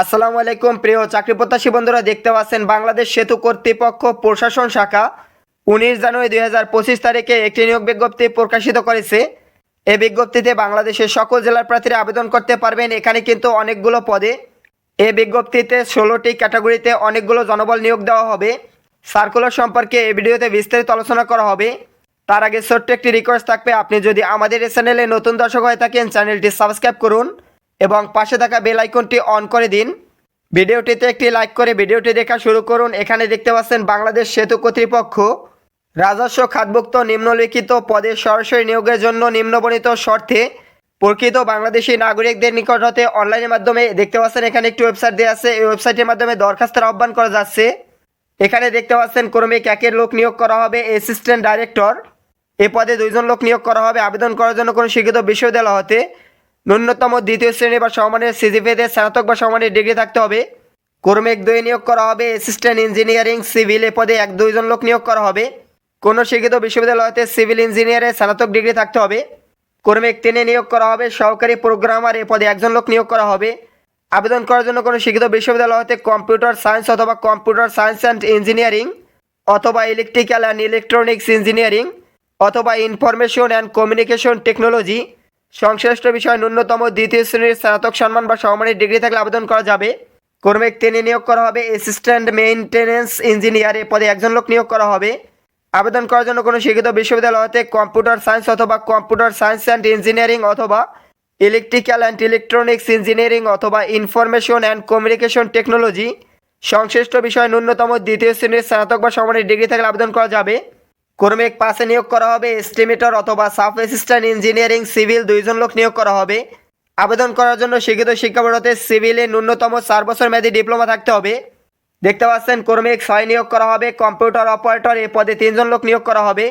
আসসালামু আলাইকুম, প্রিয় চাকরি প্রত্যাশী বন্ধুরা, দেখতে পাচ্ছেন বাংলাদেশ সেতু কর্তৃপক্ষ প্রশাসন শাখা। উনিশ জানুয়ারি দুই হাজার পঁচিশ তারিখে একটি নিয়োগ বিজ্ঞপ্তি প্রকাশিত করেছে। এই বিজ্ঞপ্তিতে বাংলাদেশের সকল জেলার প্রার্থীরা আবেদন করতে পারবেন। এখানে কিন্তু অনেকগুলো পদে। এই বিজ্ঞপ্তিতে ষোলোটি ক্যাটাগরিতে অনেকগুলো জনবল নিয়োগ দেওয়া হবে। সার্কুলার সম্পর্কে এই ভিডিওতে বিস্তারিত আলোচনা করা হবে। তার আগে ছোট্ট একটি রিকোয়েস্ট থাকবে। আপনি যদি আমাদের এই চ্যানেলে নতুন দর্শক হয়ে থাকেন, চ্যানেলটি সাবস্ক্রাইব করুন। এবং পাশে থাকা বেল আইকনটি অন করে দিন। ভিডিওটিতে একটি লাইক করে ভিডিওটি দেখা শুরু করুন। এখানে দেখতে পাচ্ছেন বাংলাদেশ সেতু কর্তৃপক্ষ। রাজস্ব খাতভুক্ত নিম্নলিখিত পদে সরাসরি নিয়োগের জন্য নিম্নবর্ণিত শর্তে প্রকৃত বাংলাদেশি নাগরিকদের নিকট হতে অনলাইনের মাধ্যমে দেখতে পাচ্ছেন এখানে একটি ওয়েবসাইট দেওয়া আছে। এই ওয়েবসাইটের মাধ্যমে দরখাস্তের আহ্বান করা যাচ্ছে। এখানে দেখতে পাচ্ছেন ক্রমিক একের লোক নিয়োগ করা হবে অ্যাসিস্ট্যান্ট ডাইরেক্টর। এ পদে দুইজন লোক নিয়োগ করা হবে। আবেদন করার জন্য কোনো শিক্ষিত বিশ্ববিদ্যালয় হতে ন্যূনতম দ্বিতীয় শ্রেণি বা সমানের সিজিপিতে স্নাতক বা সমানের ডিগ্রি থাকতে হবে। কর্মিক দুই নিয়োগ করা হবে অ্যাসিস্ট্যান্ট ইঞ্জিনিয়ারিং সিভিল এ পদে এক দুইজন লোক নিয়োগ করা হবে। কোনো শিক্ষিত বিশ্ববিদ্যালয়তে সিভিল ইঞ্জিনিয়ারে স্নাতক ডিগ্রি থাকতে হবে। কর্মিক তিনে নিয়োগ করা হবে, সহকারী প্রোগ্রামার এ পদে একজন লোক নিয়োগ করা হবে। আবেদন করার জন্য কোনো শিক্ষিত বিশ্ববিদ্যালয় হতে কম্পিউটার সায়েন্স অথবা কম্পিউটার সায়েন্স অ্যান্ড ইঞ্জিনিয়ারিং অথবা ইলেকট্রিক্যাল অ্যান্ড ইলেকট্রনিক্স ইঞ্জিনিয়ারিং অথবা ইনফরমেশন অ্যান্ড কমিউনিকেশন টেকনোলজি সংশ্লিষ্ট বিষয়ে ন্যূনতম দ্বিতীয় শ্রেণির স্নাতক সম্মান বা সমমানের ডিগ্রি থাকলে আবেদন করা যাবে। কর্মিক তিনি নিয়োগ করা হবে অ্যাসিস্ট্যান্ট মেইনটেনেন্স ইঞ্জিনিয়ার এ। পদে একজন লোক নিয়োগ করা হবে। আবেদন করার জন্য কোনো শিক্ষিত বিশ্ববিদ্যালয় হতে কম্পিউটার সায়েন্স অথবা কম্পিউটার সায়েন্স অ্যান্ড ইঞ্জিনিয়ারিং অথবা ইলেকট্রিক্যাল অ্যান্ড ইলেকট্রনিক্স ইঞ্জিনিয়ারিং অথবা ইনফরমেশন অ্যান্ড কমিউনিকেশন টেকনোলজি সংশ্লিষ্ট বিষয়ে ন্যূনতম দ্বিতীয় শ্রেণির স্নাতক বা সমানের ডিগ্রি থাকলে আবেদন করা যাবে। কর্মিক পাশে নিয়োগ করা হবে এস্টিমেটর অথবা সাব অ্যাসিস্ট্যান্ট ইঞ্জিনিয়ারিং সিভিল দুইজন লোক নিয়োগ করা হবে। আবেদন করার জন্য শিক্ষিত শিক্ষা বোর্ডতে সিভিলে ন্যূনতম চার বছর মেয়াদী ডিপ্লোমা থাকতে হবে। দেখতে পাচ্ছেন, কর্মিক ছয় নিয়োগ করা হবে কম্পিউটার অপারেটর এ পদে তিনজন লোক নিয়োগ করা হবে।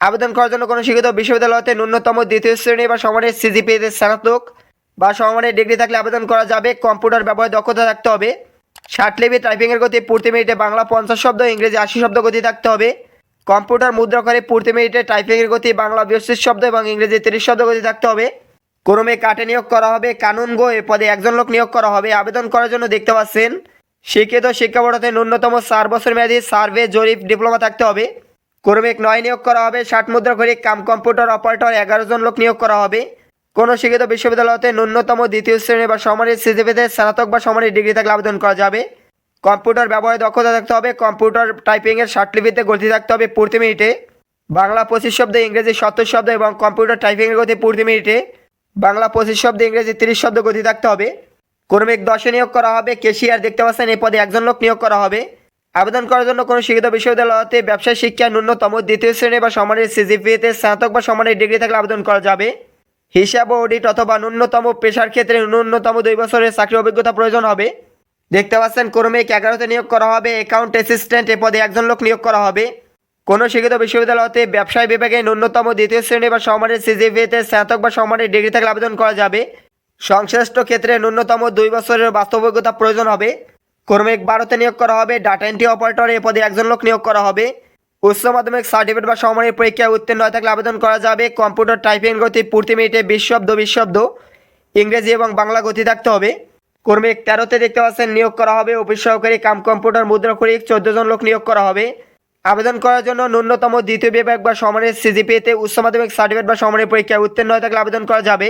আবেদন করার জন্য কোনো শিক্ষিত বিশ্ববিদ্যালয়তে ন্যূনতম দ্বিতীয় শ্রেণি বা সমানের সিজিপিতে স্নাতক বা সমানের ডিগ্রি থাকলে আবেদন করা যাবে কম্পিউটার ব্যবহারে দক্ষতা থাকতে হবে। ষাট লিপি টাইপিংয়ের গতি প্রতি মিনিটে বাংলা পঞ্চাশ শব্দ, ইংরেজি আশি শব্দ গতি থাকতে হবে। কম্পিউটার মুদ্রা করে প্রতি মিনিটে টাইপিংয়ের গতি, বাংলা বিয়াল্লিশ শব্দ এবং ইংরেজি তিরিশ শব্দ গতি থাকতে হবে। ক্রমে কাটে নিয়োগ করা হবে, কানুন গো, এ পদে একজন লোক নিয়োগ করা হবে। আবেদন করার জন্য দেখতে পাচ্ছেন, শিক্ষিত শিক্ষা বোর্ডতে ন্যূনতম চার বছর মেয়াদী সার্ভে জরিপ ডিপ্লোমা থাকতে হবে। ক্রমিক নয় নিয়োগ করা হবে, ষাট মুদ্রা করে কাম কম্পিউটার অপারেটর, এগারো জন লোক নিয়োগ করা হবে। কোনো শিক্ষিত বিশ্ববিদ্যালয়তে ন্যূনতম দ্বিতীয় শ্রেণি বা সমানের সিজিপিতে স্নাতক বা সমানের ডিগ্রি থাকলে আবেদন করা যাবে। কম্পিউটার ব্যবহারে দক্ষতা থাকতে হবে, কম্পিউটার টাইপিংয়ের ষাটলিপিতে গতি থাকতে হবে প্রতি মিনিটে। বাংলা পঁচিশ শব্দ ইংরেজি সত্তর শব্দ এবং কম্পিউটার টাইপিংয়ের গতি প্রতি মিনিটে। বাংলা পঁচিশ শব্দ ইংরেজি তিরিশ শব্দ গতি থাকতে হবে। কর্মিক দশে নিয়োগ করা হবে, কেশিয়ার দেখতে পাচ্ছেন, এই পদে একজন লোক নিয়োগ করা হবে। আবেদন করার জন্য কোনো শিক্ষিত বিশ্ববিদ্যালয় হতে ব্যবসায় শিক্ষা, ন্যূনতম দ্বিতীয় শ্রেণি বা সমানের সিজিপিতে স্নাতক বা সমানের ডিগ্রি থাকলে আবেদন করা যাবে। হিসাব ও অডিট অথবা ন্যূনতম পেশার ক্ষেত্রে ন্যূনতম দুই বছরের চাকরি অভিজ্ঞতা প্রয়োজন হবে। দেখতে পাচ্ছেন কর্মিক এগারোতে নিয়োগ করা হবে অ্যাকাউন্ট অ্যাসিস্ট্যান্ট এ পদে একজন লোক নিয়োগ করা হবে। কোনো শিক্ষিত বিশ্ববিদ্যালয় হতে ব্যবসায় বিভাগে ন্যূনতম দ্বিতীয় শ্রেণি বা সমানের সিজিপিতে স্নাতক বা সমানের ডিগ্রি থাকলে আবেদন করা যাবে। সংশ্লিষ্ট ক্ষেত্রে ন্যূনতম দুই বছরের বাস্তব অভিজ্ঞতা প্রয়োজন হবে। কর্মিক বারোতে নিয়োগ করা হবে ডাটা এন্ট্রি অপারেটর এ পদে একজন লোক নিয়োগ করা হবে। উচ্চ মাধ্যমিক সার্টিফিকেট বা সমানের পরীক্ষায় উত্তীর্ণ হয়ে থাকলে আবেদন করা যাবে। কম্পিউটার টাইপিং গতি প্রতি মিনিটে বিশ শব্দ বিশ শব্দ ইংরেজি এবং বাংলা গতি থাকতে হবে। কর্মিক তেরোতে দেখতে পাচ্ছেন, নিয়োগ করা হবে। অফিস সহকারী কাম কম্পিউটার মুদ্রা করিক চোদ্দ জন লোক নিয়োগ করা হবে। আবেদন করার জন্য ন্যূনতম দ্বিতীয় বিভাগ বা সমানের সিজিপিতে উচ্চ মাধ্যমিক সার্টিফিকেট বা সমানের পরীক্ষায় উত্তীর্ণ হয়ে থাকলে আবেদন করা যাবে।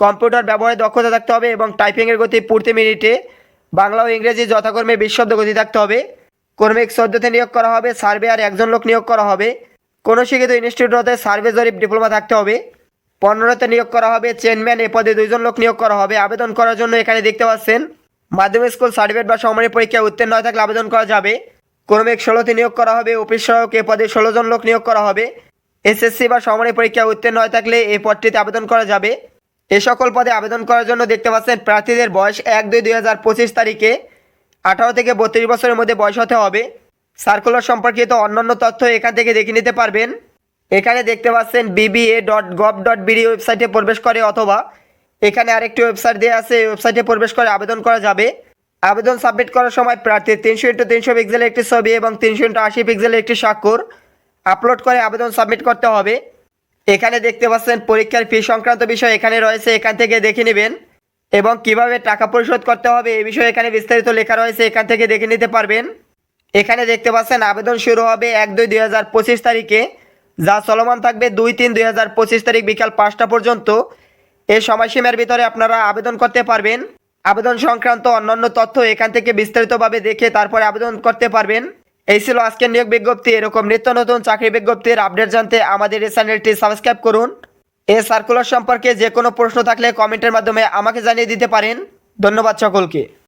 কম্পিউটার ব্যবহারে দক্ষতা থাকতে হবে এবং টাইপিংয়ের গতি প্রতি মিনিটে। বাংলা ও ইংরেজি যথাকর্মে বিশ শব্দ গতি থাকতে হবে। কর্মিক চোদ্দতে নিয়োগ করা হবে, সার্ভে আর একজন লোক নিয়োগ করা হবে। কোনো শিক্ষিত ইনস্টিটিউট হতে সার্ভে জরিপ, ডিপ্লোমা থাকতে হবে। পনেরোতে নিয়োগ করা হবে চেনম্যান এ পদে দুইজন লোক নিয়োগ করা হবে। আবেদন করার জন্য এখানে দেখতে পাচ্ছেন, মাধ্যমিক স্কুল সার্টিফিকেট বা সমানের পরীক্ষায় উত্তীর্ণ হয়ে থাকলে আবেদন করা যাবে। ক্রমিক ষোলোতে নিয়োগ করা হবে, অফিস সহায়ক এ পদে ষোলো জন লোক নিয়োগ করা হবে। এসএসসি বা সমানের পরীক্ষায় উত্তীর্ণ হয়ে থাকলে এই পদটিতে আবেদন করা যাবে। এ সকল পদে আবেদন করার জন্য দেখতে পাচ্ছেন, প্রার্থীদের বয়স এক দুই দুই হাজার পঁচিশ তারিখে আঠারো থেকে বত্রিশ বছরের মধ্যে বয়স হতে হবে। সার্কুলার সম্পর্কিত অন্যান্য তথ্য এখান থেকে দেখে নিতে পারবেন। এখানে দেখতে পাচ্ছেন BBA dot gov dot BD ওয়েবসাইটে প্রবেশ করে অথবা এখানে আরেকটি ওয়েবসাইট দেওয়া আছে ওয়েবসাইটে প্রবেশ করে আবেদন করা যাবে। আবেদন সাবমিট করার সময় প্রার্থীর তিনশো ইন্টু তিনশো পিক্সেলের একটি ছবি এবং তিনশো ইন্টু আশি পিক্সেলের একটি স্বাক্ষর আপলোড করে আবেদন সাবমিট করতে হবে। এখানে দেখতে পাচ্ছেন পরীক্ষার ফি সংক্রান্ত বিষয় এখানে রয়েছে, এখান থেকে দেখে নেবেন। এবং কীভাবে টাকা পরিশোধ করতে হবে এ বিষয়ে এখানে বিস্তারিত লেখা রয়েছে, এখান থেকে দেখে নিতে পারবেন। এখানে দেখতে পাচ্ছেন আবেদন শুরু হবে এক দুই দুই হাজার পঁচিশ তারিখে। যা চলমান থাকবে দুই তিন দুই হাজার পঁচিশ তারিখ বিকাল পাঁচটা পর্যন্ত। এই সময়সীমার ভিতরে আপনারা আবেদন করতে পারবেন। আবেদন সংক্রান্ত অন্যান্য তথ্য এখান থেকে বিস্তারিতভাবে দেখে তারপরে আবেদন করতে পারবেন। এই ছিল আজকের নিয়োগ বিজ্ঞপ্তি। এরকম নিত্য নতুন চাকরি বিজ্ঞপ্তির আপডেট জানতে আমাদের এই চ্যানেলটি সাবস্ক্রাইব করুন। এ সার্কুলার সম্পর্কে যে কোনো প্রশ্ন থাকলে কমেন্টের মাধ্যমে আমাকে জানিয়ে দিতে পারেন। ধন্যবাদ সকলকে।